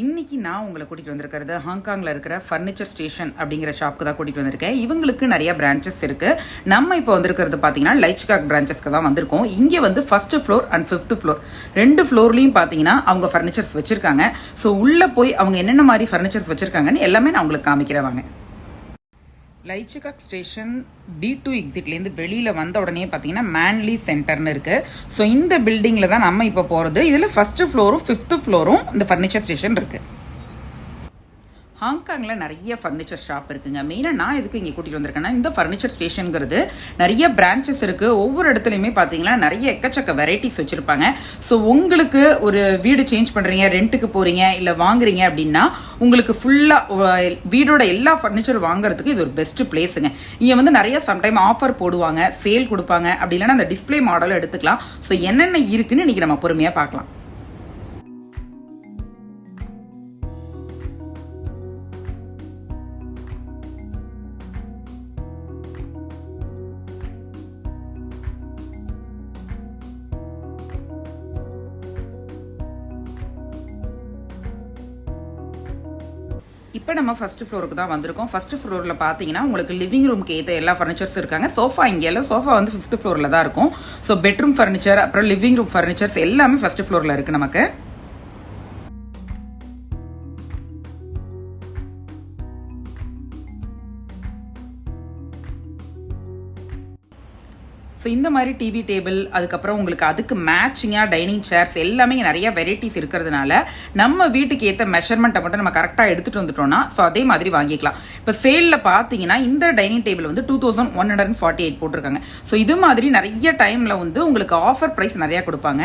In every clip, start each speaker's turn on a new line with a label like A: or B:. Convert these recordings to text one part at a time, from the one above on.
A: இன்னைக்கு நான் உங்களை கூட்டிகிட்டு வந்திருக்கிறது ஹாங்காங்கில் இருக்கிற ஃபர்னிச்சர் ஸ்டேஷன் அப்படிங்கிற ஷாப்புக்கு தான் கூட்டிகிட்டு வந்திருக்கேன். இவங்களுக்கு நிறைய பிரான்ச்சஸ் இருக்குது நம்ம இப்போ வந்திருக்கிறது பார்த்தீங்கன்னா லைச்காக் பிரான்ச்சஸ்க்கு தான் வந்திருக்கோம். இங்கே வந்து first floor and fifth floor ரெண்டு ஃப்ளோர்லையும் பார்த்தீங்கன்னா அவங்க ஃபர்னிச்சர்ஸ் வச்சுருக்காங்க. ஸோ உள்ளே போய் அவங்க என்னென்ன மாதிரி ஃபர்னிச்சர்ஸ் வச்சுருக்காங்கன்னு எல்லாமே நான் உங்களுக்கு காமிக்கிறேன் வாங்க. Lai Chi Kok station B two எக்ஸிட்லேருந்து வெளியில் வந்த உடனே பார்த்தீங்கன்னா மேன்லி சென்டர்னு இருக்குது ஸோ இந்த பில்டிங்கில் தான் நம்ம இப்போ போகிறது இதில் ஃபஸ்ட்டு ஃப்ளோரும் ஃபிஃப்த்து ஃப்ளோரும் இந்த ஃபர்னிச்சர் ஸ்டேஷன் இருக்குது ஹாங்காங்கில் நிறைய ஃபர்னிச்சர் ஷாப் இருக்குங்க. மெயினாக நான் எதுக்கு இங்கே கூட்டிகிட்டு வந்திருக்கேன்னா இந்த ஃபர்னிச்சர் ஸ்டேஷனுங்கிறது நிறைய பிரான்ச்சஸ் இருக்குது ஒவ்வொரு இடத்துலையுமே பார்த்தீங்கன்னா நிறைய எக்கச்சக்க வெரைட்டிஸ் வச்சுருப்பாங்க. ஸோ உங்களுக்கு ஒரு வீடு சேஞ்ச் பண்ணுறீங்க ரெண்ட்டுக்கு போகிறீங்க இல்லை வாங்குறீங்க அப்படின்னா உங்களுக்கு ஃபுல்லாக வீடோட எல்லா ஃபர்னிச்சர் வாங்குறதுக்கு இது ஒரு பெஸ்ட் பிளேஸுங்க இங்கே வந்து நிறைய சம்டைம் ஆஃபர் போடுவாங்க சேல் கொடுப்பாங்க. அப்படி இல்லைன்னா அந்த டிஸ்பிளே மாடலும் எடுத்துக்கலாம். ஸோ என்னென்ன இருக்குன்னு இன்றைக்கி நம்ம பொறுமையாக பார்க்கலாம். இப்போ நம்ம ஃபர்ஸ்ட் ஃப்ளோருக்கு தான் வந்திருக்கோம். ஃபஸ்ட்டு ஃப்ளோரில் பார்த்தீங்கன்னா உங்களுக்கு லிவிங் ரூம்க்கு ஏற்ற எல்லா ஃபர்னிச்சர்ஸ் இருக்காங்க. சோஃபா இங்கே எல்லாம் சோஃபா வந்து ஃபிஃப்த் ஃப்ளோரில் தான் இருக்கும். ஸோ பெட்ரூம் ஃபர்னிச்சர் அப்புறம் லிவிங் ரூம் ஃபர்னிச்சர்ஸ் எல்லாமே ஃபர்ஸ்ட் ஃப்ளோரில் இருக்குது நமக்கு. ஸோ இந்த மாதிரி டிவி டேபிள் அதுக்கப்புறம் உங்களுக்கு அதுக்கு மேட்சிங்காக டைனிங் சேர்ஸ் எல்லாமே நிறைய வெரைட்டிஸ் இருக்கிறதுனால நம்ம வீட்டுக்கு ஏற்ற மெஷர்மெண்ட்டை மட்டும் நம்ம கரெக்டாக எடுத்துகிட்டு வந்துட்டோம்னா ஸோ அதே மாதிரி வாங்கிக்கலாம். இப்போ சேலில் பார்த்தீங்கன்னா இந்த டைனிங் டேபிள் வந்து two thousand one hundred forty eight போட்டிருக்காங்க. ஸோ இது மாதிரி நிறைய டைமில் வந்து உங்களுக்கு ஆஃபர் ப்ரைஸ் நிறையா கொடுப்பாங்க.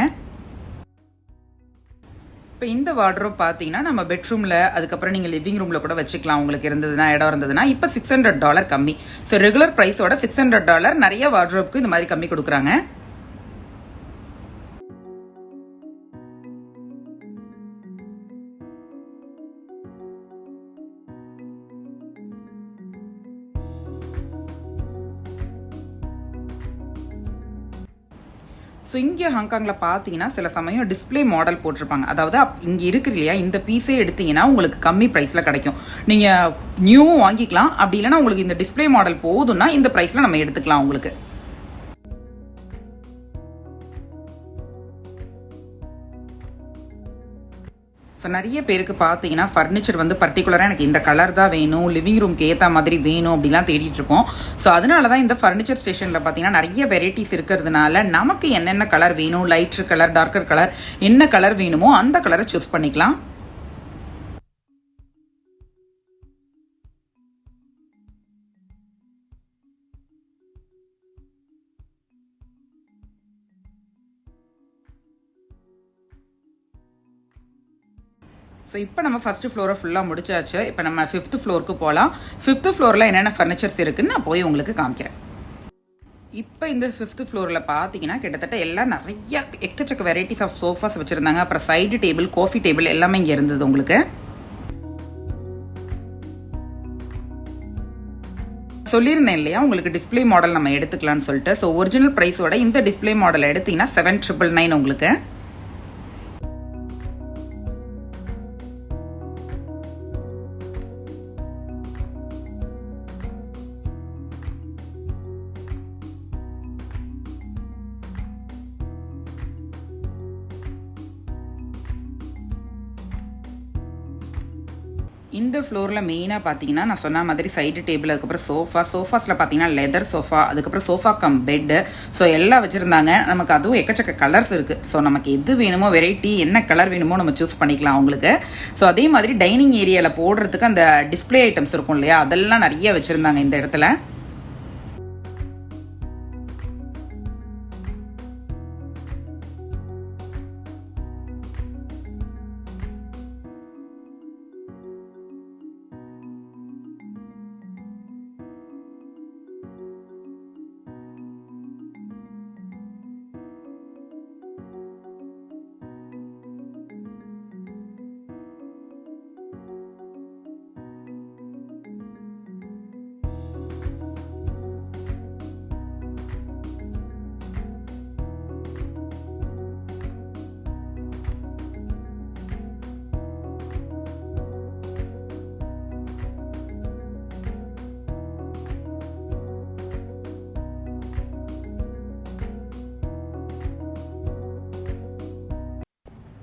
A: இப்போ இந்த வார்ட்ரோப் பார்த்தீங்கன்னா நம்ம பெட்ரூமில் அதுக்கப்புறம் நீங்கள் லிவிங் ரூமில் கூட வச்சுக்கலாம். உங்களுக்கு இருந்ததுன்னா இடம் இருந்ததுன்னா இப்போ சிக்ஸ் ஹண்ட்ரட் டாலர் கம்மி. ஸோ ரெகுலர் ப்ரைஸோட சிக்ஸ் ஹண்ட்ரட் டாலர் நிறைய வார்ட்ரோப்க்கு இந்த மாதிரி கம்மி கொடுக்குறாங்க. ஸோ இங்கே ஹாங்காங்கில் பார்த்தீங்கன்னா சில சமயம் டிஸ்பிளே மாடல் போட்டிருப்பாங்க. அதாவது இங்கே இருக்கு இல்லையா இந்த பீஸே எடுத்தீங்கன்னா உங்களுக்கு கம்மி ப்ரைஸில் கிடைக்கும். நீங்கள் நியூவும் வாங்கிக்கலாம். அப்படி இல்லைனா உங்களுக்கு இந்த டிஸ்பிளே மாடல் போதும்னா இந்த ப்ரைஸில் நம்ம எடுத்துக்கலாம் உங்களுக்கு. ஸோ நிறைய பேருக்கு பார்த்தீங்கன்னா ஃபர்னிச்சர் வந்து பர்டிகுலராக எனக்கு இந்த கலர் தான் வேணும் லிவிங் ரூம்க்கு ஏற்ற மாதிரி வேணும் அப்படிலாம் தேடிட்டு இருக்கோம். ஸோ அதனால தான் இந்த ஃபர்னிச்சர் ஸ்டேஷனில் பார்த்தீங்கன்னா நிறைய வெரைட்டிஸ் இருக்கிறதுனால நமக்கு என்னென்ன கலர் வேணும்? லைட்ரு கலர் டார்க்கர் கலர் என்ன கலர் வேணுமோ அந்த கலரை சூஸ் பண்ணிக்கலாம். ஸோ இப்போ நம்ம ஃபஸ்ட்டு ஃப்ளோரை ஃபுல்லாக முடிச்சாச்சு. இப்போ நம்ம ஃபிஃப்த் ஃப்ளோருக்கு போகலாம் ஃபிஃப்த்து ஃப்ளோரில் என்னென்ன ஃபர்னிச்சர்ஸ் இருக்குன்னு நான் போய் உங்களுக்கு காமிக்கிறேன். இப்போ இந்த ஃபிஃப்த் ஃப்ளோரில் பார்த்தீங்கன்னா கிட்டத்தட்ட எல்லாம் நிறைய எக்கச்சக்க வெரைட்டிஸ் ஆஃப் சோஃபாஸ் வச்சுருந்தாங்க. அப்புறம் சைடு டேபிள் காஃபி டேபிள் எல்லாமே இங்கே இருந்தது உங்களுக்கு. சொல்லியிருந்தேன் இல்லையா? உங்களுக்கு டிஸ்பிளே மாடல் நம்ம எடுத்துக்கலாம்னு சொல்லிட்டு. ஸோ ஒரிஜினல் ப்ரைஸோட இந்த டிஸ்பிளே மாடல் எடுத்தீங்கன்னா செவன் ட்ரிபிள் நைன் உங்களுக்கு. இந்த ஃப்ளோரில் மெயினாக பார்த்தீங்கன்னா நான் சொன்ன மாதிரி சைடு டேபிள் அதுக்கப்புறம் சோஃபா சோஃபாஸில் பார்த்தீங்கன்னா லெதர் சோஃபா அதுக்கப்புறம் சோஃபா கம் பெட்டு ஸோ எல்லாம் வச்சுருந்தாங்க. நமக்கு அதுவும் எக்கச்சக்க கலர்ஸ் இருக்குது ஸோ நமக்கு எது வேணுமோ வெரைட்டி என்ன கலர் வேணுமோ நம்ம சூஸ் பண்ணிக்கலாம் அவங்களுக்கு. ஸோ அதே மாதிரி டைனிங் ஏரியாவில் போடுறதுக்கு அந்த டிஸ்பிளே ஐட்டம்ஸ் இருக்கும் இல்லையா? அதெல்லாம் நிறைய வச்சுருந்தாங்க இந்த இடத்துல.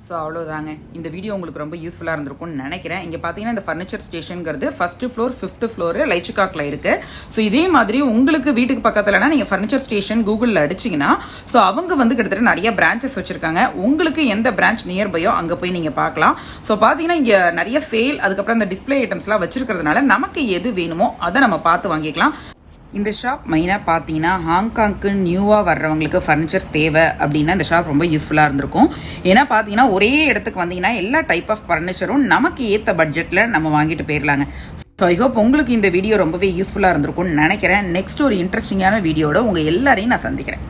A: ஸோ அவ்வளோதாங்க இந்த வீடியோ உங்களுக்கு ரொம்ப யூஸ்ஃபுல்லாக இருந்திருக்கும்னு நினைக்கிறேன். இங்கே பார்த்தீங்கன்னா இந்த ஃபர்னிச்சர் ஸ்டேஷனுங்கிறது ஃபஸ்ட்டு ஃப்ளோர் ஃபிஃப்த் ஃப்ளோர் லைச்சிகாக்கில் இருக்குது ஸோ இதே மாதிரி உங்களுக்கு வீட்டுக்கு பக்கத்துலனா நீங்கள் ஃபர்னிச்சர் ஸ்டேஷன் கூகுளில் அடிச்சிங்கன்னா ஸோ அவங்க வந்து கிட்டத்தட்ட நிறைய பிரான்ச்சஸ் வச்சுருக்காங்க. உங்களுக்கு எந்த பிரான்ச் நியர்பையோ அங்கே போய் நீங்கள் பார்க்கலாம். ஸோ பார்த்தீங்கன்னா இங்கே நிறைய சேல் அதுக்கப்புறம் இந்த டிஸ்பிளே ஐட்டம்ஸ்லாம் வச்சுருக்கிறதுனால நமக்கு எது வேணுமோ அதை நம்ம பார்த்து வாங்கிக்கலாம். இந்த ஷாப் மெயினாக பார்த்தீங்கன்னா ஹாங்காங்க்கு நியூவாக வர்றவங்களுக்கு ஃபர்னிச்சர்ஸ் தேவை அப்படின்னா இந்த ஷாப் ரொம்ப யூஸ்ஃபுல்லாக இருந்திருக்கும். ஏன்னா பார்த்தீங்கன்னா ஒரே இடத்துக்கு வந்தீங்கன்னா எல்லா டைப் ஆஃப் ஃபர்னிச்சரும் நமக்கு ஏற்ற பட்ஜெட்டில் நம்ம வாங்கிட்டு போயிடலாங்க ஸோ ஐ ஹோப் உங்களுக்கு இந்த வீடியோ ரொம்பவே யூஸ்ஃபுல்லாக இருந்திருக்கும்னு நினைக்கிறேன். நெக்ஸ்ட் ஒரு இன்ட்ரெஸ்டிங்கான வீடியோட உங்கள் எல்லாரையும் நான் சந்திக்கிறேன்.